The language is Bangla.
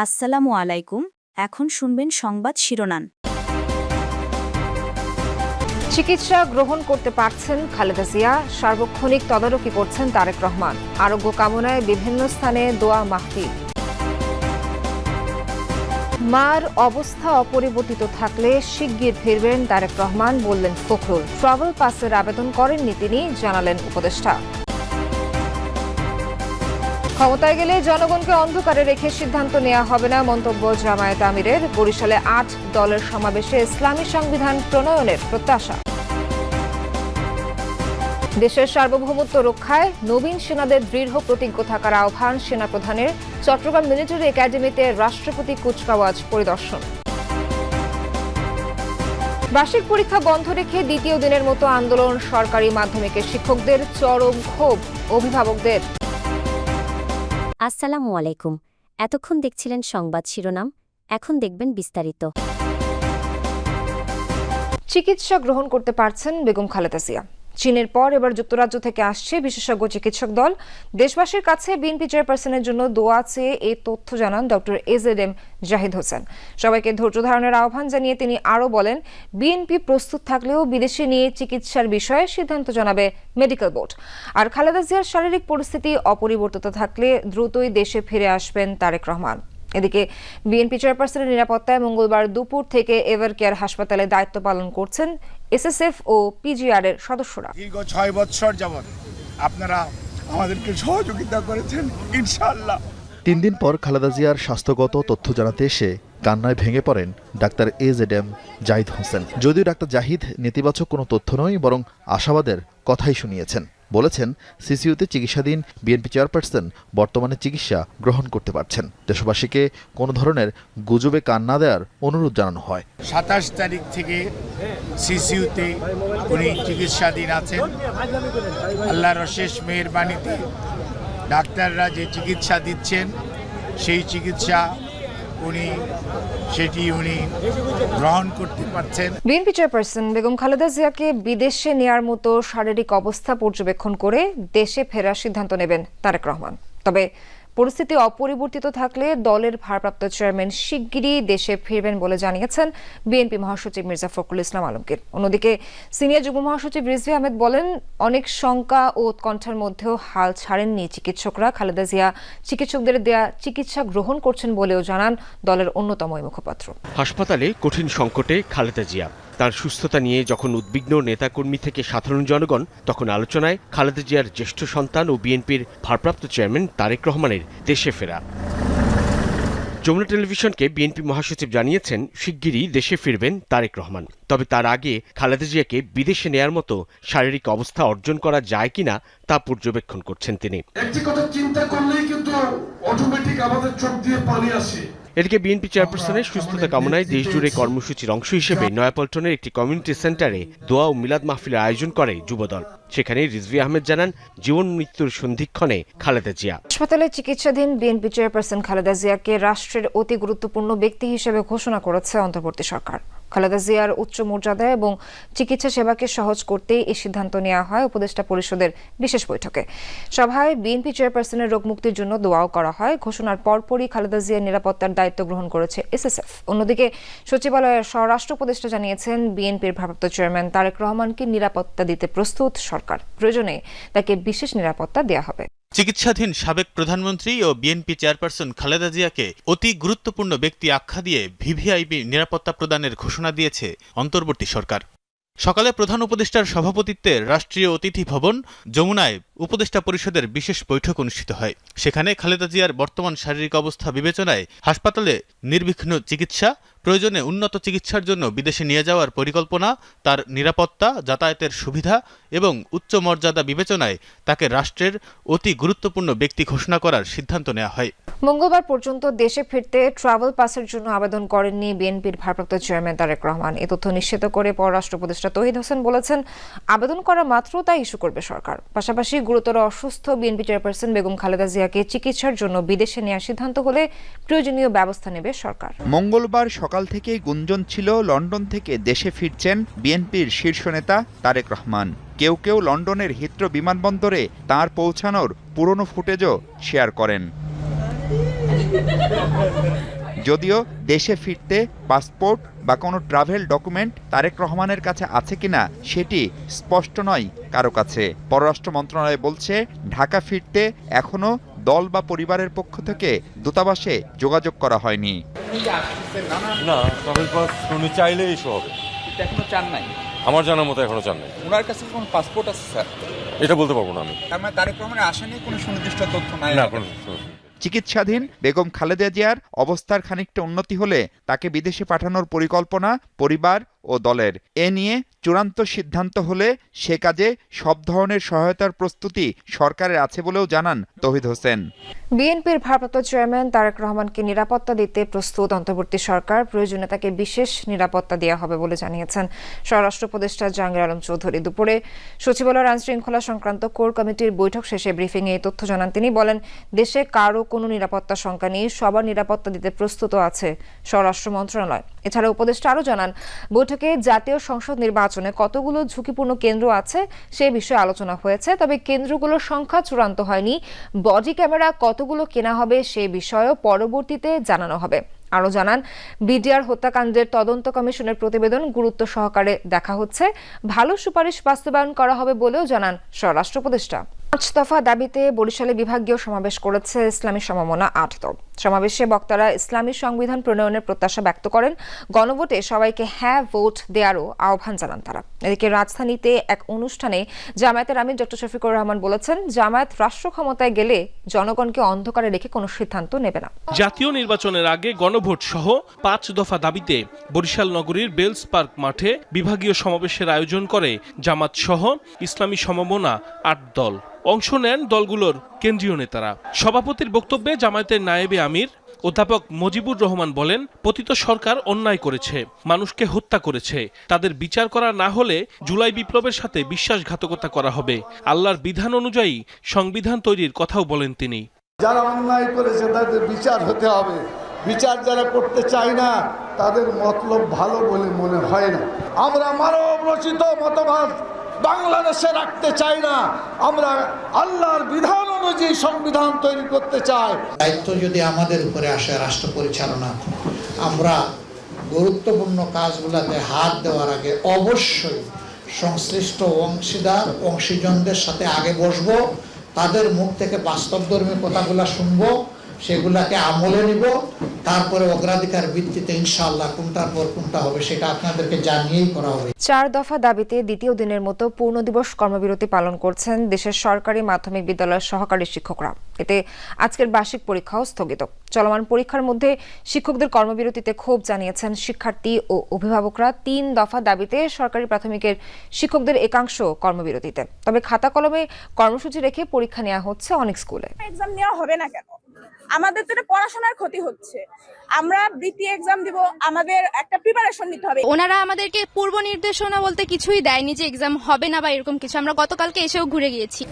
আসসালামু আলাইকুম, এখন শুনবেন সংবাদ শিরোনাম। চিকিৎসা গ্রহণ করতে পারছেন খালেদা জিয়া, সার্বক্ষণিক তদারকি করছেন তারেক রহমান। আরোগ্য কামনায় বিভিন্ন স্থানে দোয়া মাহফিল। মার অবস্থা অপরিবর্তিত থাকলে শিগগির ফিরবেন তারেক রহমান, বললেন ফখরুল। ট্রাভেল পাসের আবেদন করেননি তিনি, জানালেন উপদেষ্টা। ক্ষমতায় গেলে জনগণকে অন্ধকারে রেখে সিদ্ধান্ত নেওয়া হবে না মন্তব্য জামায়াত আমিরের। বরিশালে আট দলের সমাবেশে ইসলামী সংবিধান প্রণয়নের প্রত্যাশা। দেশের সার্বভৌমত্ব রক্ষায় নবীন সেনাদের দৃঢ় প্রতিজ্ঞ থাকার আহ্বান সেনাপ্রধানের। চট্টগ্রাম মিলিটারি একাডেমিতে রাষ্ট্রপতি কুচকাওয়াজ পরিদর্শন। বার্ষিক পরীক্ষা বন্ধ রেখে দ্বিতীয় দিনের মতো আন্দোলন সরকারি মাধ্যমিকের শিক্ষকদের চরম ক্ষোভ। অভিভাবকদের আসসালামু আলাইকুম। এতক্ষণ দেখছিলেন সংবাদ শিরোনাম, এখন দেখবেন বিস্তারিত। চিকিৎসা গ্রহণ করতে পারছেন বেগম খালেদা জিয়া। চীনের পর এবার যুক্তরাজ্য থেকে আসছে বিশেষজ্ঞ চিকিৎসক দল। দেশবাসীর কাছে বিএনপি চেয়ারপারসনের জন্য দোয়া চেয়ে এই তথ্য জানান doctor A Z M Zahid Hossain. সবাইকে ধৈর্য ধারণের আহ্বান জানিয়ে তিনি আরও বলেন, বিএনপি প্রস্তুত থাকলেও বিদেশে নিয়ে চিকিৎসার বিষয়ে সিদ্ধান্ত জানাবে মেডিকেল বোর্ড। আর খালেদা জিয়ার শারীরিক পরিস্থিতি অপরিবর্তিত থাকলে দ্রুতই দেশে ফিরে আসবেন তারেক রহমান। এদিকে বিএনপি চেয়ারপারসনের নিরাপত্তায় মঙ্গলবার দুপুর থেকে এভার কেয়ার হাসপাতালে দায়িত্ব পালন করছেন এসএসএফ ও পিজিআর এর সদস্যরা। দীর্ঘ ছয় বৎসর যাবৎ আপনারা আমাদেরকে সহযোগিতা করেছেন ইনশাআল্লাহ। তিন দিন পর খালেদা জিয়ার স্বাস্থ্যগত তথ্য জানাতে এসে কান্নায় ভেঙে পড়েন doctor A Z M Zahid Hossain. যদিও ডাক্তার জাহিদ নেতিবাচক কোনো তথ্য নয় বরং আশাবাদের কথাই শুনিয়েছেন। বলেছেন, সিসিউতে চিকিৎসাধীন বিএনপি চেয়ারপারসন বর্তমানে চিকিৎসা গ্রহণ করতে পারছেন। দেশবাসীকে কোনো ধরনের গুজবে কান না দেওয়ার অনুরোধ জানানো হয়। সাতাশ তারিখ থেকে সিসিউতে উনি চিকিৎসাধীন আছেন। আল্লাহর অশেষ মেহরবানিতে ডাক্তাররা যে চিকিৎসা দিচ্ছেন, সেই চিকিৎসা উনি, সেটি উনি গ্রহণ করতে পারছেন। বিএনপি চেয়ারপারসন বেগম খালেদা জিয়াকে বিদেশে নেয়ার মতো শারীরিক অবস্থা পর্যবেক্ষণ করে দেশে ফেরার সিদ্ধান্ত নেবেন তারেক রহমান। তবে পরিস্থিতি অপরিবর্তিত থাকলে দলের ভারপ্রাপ্ত চেয়ারম্যান শিগগিরই দেশে ফিরবেন বলে জানিয়েছেন বিএনপি মহাসচিব মির্জা ফখরুল ইসলাম আলমগীর। অন্যদিকে, সিনিয়র যুগ্ম মহাসচিব রিজভি আহমেদ বলেন, অনেক শঙ্কা ও উৎকণ্ঠার মধ্যেও হাল ছাড়েননি চিকিৎসকরা। খালেদা জিয়া চিকিৎসকদের দেয়া চিকিৎসা গ্রহণ করছেন বলেও জানান দলের অন্যতম মুখপাত্র। হাসপাতালে কঠিন সংকটে খালেদা জিয়া। তার সুস্থতা নিয়ে যখন উদ্বিগ্ন নেতাকর্মী থেকে সাধারণ জনগণ, তখন আলোচনায় খালেদা জিয়ার জ্যেষ্ঠ সন্তান ও বিএনপির ভারপ্রাপ্ত চেয়ারম্যান তারেক রহমানের দেশে ফেরা। যমুনা টেলিভিশনকে বিএনপি মহাসচিব জানিয়েছেন, শিগগিরই দেশে ফিরবেন তারেক রহমান। তবে তার আগে খালেদা জিয়াকে বিদেশে নেয়ার মতো শারীরিক অবস্থা অর্জন করা যায় কিনা তা পর্যবেক্ষণ করছেন তিনি। একটি কথা চিন্তা করলেই কিন্তু অটোমেটিক আমাদের চোখ দিয়ে পানি আসে। এদিকে বিএনপি চেয়ারপারসনের সুস্থতা কামনায় দেশজুড়ে কর্মসূচির অংশ হিসেবে নয়াপল্টনের একটি কমিউনিটি সেন্টারে দোয়া ও মিলাদ মাহফিলের আয়োজন করে যুবদল। সেখানে রিজভি আহমেদ জানান, জীবন মৃত্যুর সন্ধিক্ষণে খালেদা জিয়া। হাসপাতালে চিকিৎসাধীন বিএনপি চেয়ারপারসন খালেদা জিয়াকে রাষ্ট্রের অতি গুরুত্বপূর্ণ ব্যক্তি হিসেবে ঘোষণা করেছে অন্তর্বর্তী সরকার। খালেদা জিয়ার উচ্চ মর্যাদা এবং চিকিৎসা সেবাকে সহজ করতেই এই সিদ্ধান্ত নেওয়া হয় উপদেষ্টা পরিষদের বিশেষ বৈঠকে। সভায় বিএনপি চেয়ারপারসনের রোগ মুক্তির জন্য দোয়াও করা হয়। ঘোষণার পরপরই খালেদা জিয়ার নিরাপত্তার দায়িত্ব গ্রহণ করেছে এসএসএফ। অন্যদিকে সচিবালয়ের স্বরাষ্ট্র উপদেষ্টা জানিয়েছেন, বিএনপির ভারপ্রাপ্ত চেয়ারম্যান তারেক রহমানকে নিরাপত্তা দিতে প্রস্তুত সরকার। প্রয়োজনে তাকে বিশেষ নিরাপত্তা দেওয়া হবে। চিকিৎসাধীন সাবেক প্রধানমন্ত্রী ও বিএনপি চেয়ারপারসন খালেদা জিয়াকে অতি গুরুত্বপূর্ণ ব্যক্তি আখ্যা দিয়ে ভিভিআইবি নিরাপত্তা প্রদানের ঘোষণা দিয়েছে অন্তর্বর্তী সরকার। সকালে প্রধান উপদেষ্টার সভাপতিত্বে রাষ্ট্রীয় অতিথি ভবন, যমুনায় উপদেষ্টা পরিষদের বিশেষ বৈঠক অনুষ্ঠিত হয়। সেখানে খালেদা জিয়ার বর্তমান শারীরিক অবস্থা বিবেচনায় হাসপাতালে নির্বিঘ্ন চিকিৎসা, প্রয়োজনে উন্নত চিকিৎসার জন্য বিদেশে নিয়ে যাওয়ার পরিকল্পনা, তার নিরাপত্তা, যাতায়াতের সুবিধা এবং উচ্চ মর্যাদা বিবেচনায় তাকে রাষ্ট্রের অতি গুরুত্বপূর্ণ ব্যক্তি ঘোষণা করার সিদ্ধান্ত নেওয়া হয়। মঙ্গলবার পর্যন্ত দেশে ফিরতে ট্রাভেল পাসের জন্য আবেদন করেননি বিএনপির ভারপ্রাপ্ত চেয়ারম্যান তারেক রহমান। এ তথ্য নিশ্চিত করে পররাষ্ট্র উপদেষ্টা তহিদ হোসেন বলেছেন, আবেদন করা মাত্র তা ইস্যু করবে সরকার। পাশাপাশি গুরুতর অসুস্থ বিএনপি চেয়ারপারসন বেগম খালেদা জিয়াকে চিকিৎসার জন্য বিদেশে নেওয়ার সিদ্ধান্ত হলে প্রয়োজনীয় ব্যবস্থা নেবে সরকার। মঙ্গলবার সকাল থেকেই গুঞ্জন ছিল লন্ডন থেকে দেশে ফিরছেন বিএনপির শীর্ষ নেতা তারেক রহমান। কেউ কেউ লন্ডনের হিত্র বিমানবন্দরে তার পৌঁছানোর পুরনো ফুটেজও শেয়ার করেন। যদিও দেশে ফিরতে পাসপোর্ট বা কোনো ট্রাভেল ডকুমেন্ট তারেক রহমানের কাছে আছে কিনা সেটি স্পষ্ট নয় কারও কাছে। পররাষ্ট্র মন্ত্রণালয় বলছে ঢাকা ফিরতে এখনও দল বা পরিবারের পক্ষ থেকে দূতাবাসে যোগাযোগ করা হয়নি। না ট্রাভেল পাস উনি চাইলে ইস্যু হবে। এখনও চান নাই? আমার জানার মতো এখনও চান নাই। ওনার কাছে কোনো পাসপোর্ট আছে স্যার? এটা বলতে পারব না আমি। তার মানে তারেক রহমানের আসা নিয়ে কোনো সুনির্দিষ্ট তথ্য নাই? না কোনো চিকিৎসাধীন বেগম খালেদা জিয়ার অবস্থার খানিকটা উন্নতি হলে তাকে বিদেশে পাঠানোর পরিকল্পনা পরিবার ও দলের। এ নিয়ে চূড়ান্ত সিদ্ধান্ত হলে সে কাজে সব ধরনের সহায়তার প্রস্তুতি সরকারের আছে বলেও জানান তহিদ হোসেন। বিএনপির ভারপ্রাপ্ত চেয়ারম্যান তারেক রহমানকে নিরাপত্তা দিতে প্রস্তুত অন্তর্বর্তী সরকার প্রয়োজনে তাকে বিশেষ নিরাপত্তা দেওয়া হবে বলে জানিয়েছেন স্বরাষ্ট্র উপদেষ্টা জাহাঙ্গীর আলম চৌধুরী। দুপুরে সচিবালয়ের আইন শৃঙ্খলা সংক্রান্ত কোর কমিটির বৈঠক শেষে ব্রিফিংয়ে এই তথ্য জানান তিনি। বলেন, দেশে কারও কোনো নিরাপত্তা শঙ্কা নেই, সবার নিরাপত্তা দিতে প্রস্তুত আছে স্বরাষ্ট্র মন্ত্রণালয়। এছাড়া উপদেষ্টা আরও জানান, বৈঠকে জাতীয় সংসদ নির্বাচনে কতগুলো ঝুঁকিপূর্ণ কেন্দ্র আছে সে বিষয়ে আলোচনা হয়েছে, তবে কেন্দ্রগুলোর সংখ্যা চূড়ান্ত হয়নি। বডি ক্যামেরা কতগুলো কেনা হবে সে বিষয়েও পরবর্তীতে জানানো হবে। আরও জানান, বিডিআর হত্যাকাণ্ডের তদন্ত কমিশনের প্রতিবেদন গুরুত্ব সহকারে দেখা হচ্ছে। ভালো সুপারিশ বাস্তবায়ন করা হবে বলেও জানান স্বরাষ্ট্র উপদেষ্টা। পাঁচ দফা দাবিতে বরিশালে বিভাগীয় সমাবেশ করেছে ইসলামী সমমনা আট দল। সমাবেশে বক্তারা ইসলামী সংবিধান প্রণয়নের প্রত্যাশা ব্যক্ত করেন। গণভোটে সবাইকে হ্যাঁ ভোট দেওয়ারও আহ্বান জানান তারা। এদিকে রাজধানীতে এক অনুষ্ঠানে জামায়াতের আমির ডক্টর শফিকুর রহমান বলেছেন, জামায়াত রাষ্ট্র ক্ষমতায় গেলে জনগণকে অন্ধকারে রেখে কোনো সিদ্ধান্ত নেবে না। জাতীয় নির্বাচনের আগে গণভোট সহ পাঁচ দফা দাবিতে বরিশাল নগরীর বেলস পার্ক মাঠে বিভাগীয় সমাবেশের আয়োজন করে জামাত সহ ইসলামী সমমনা আট দল। অংশ নেন দলগুলোর কেন্দ্রীয় নেতারা। সভাপতির বক্তব্যে জামায়াতের নায়েবে আমির, অধ্যাপক মজিবুর রহমান বলেন, পতিত সরকার অন্যায় করেছে, মানুষকে হত্যা করেছে। তাদের বিচার করা না হলে জুলাই বিপ্লবের সাথে বিশ্বাসঘাতকতা করা হবে। আল্লাহর বিধান অনুযায়ী সংবিধান তৈরির কথাও বলেন তিনি। যারা অন্যায় করেছে, তাদের বিচার হতে হবে। বিচার যারা করতে চায় না, তাদের মতলব ভালো বলে মনে হয় না। আমরা মানব রচিত মতবাদ বাংলাদেশে রাখতে চাই না। আমরা আল্লাহর বিধান অনুযায়ী সংবিধান তৈরি করতে চায়। দায়িত্ব যদি আমাদের উপরে আসে রাষ্ট্র পরিচালনা, আমরা গুরুত্বপূর্ণ কাজগুলোতে হাত দেওয়ার আগে অবশ্যই সংশ্লিষ্ট অংশীদার, অংশীজনদের সাথে আগে বসবো, তাদের মুখ থেকে বাস্তবধর্মী কথাগুলো শুনব সেগুলাকে আমলে নিব তারপরে অগ্রাধিকার ভিত্তিতে ইনশাআল্লাহ কোনটার পর কোনটা হবে সেটা আপনাদেরকে জানিয়েই করা হবে। চার দফা দাবিতে দ্বিতীয় দিনের মতো পূর্ণ দিবস কর্মবিরতি পালন করছেন দেশের সরকারি মাধ্যমিক বিদ্যালয়ের সহকারী শিক্ষকরা। এতে আজকের বার্ষিক পরীক্ষাও স্থগিত। চলমান পরীক্ষার মধ্যে শিক্ষকদের কর্মবিরতিতে ক্ষোভ জানিয়েছেন শিক্ষার্থী ও অভিভাবকরা। তিন দফা দাবিতে সরকারি প্রাথমিকের শিক্ষকদের একাংশ কর্মবিরতিতে। তবে খাতা কলমে কর্মসূচি রেখে পরীক্ষা নেওয়া হচ্ছে অনেক স্কুলে। এক্সাম নেওয়া হবে না কেন? আমাদের তো পড়াশোনার ক্ষতি হচ্ছে। আমরা বৃত্তি এক্সাম দিব, আমাদের একটা প্রিপারেশন নিতে হবে। ওনারা আমাদেরকে পূর্ব নির্দেশনা বলতে কিছুই দেয়নি যে এক্সাম হবে না বা এরকম কিছু। আমরা গতকালকে এসেও ঘুরে গিয়েছি।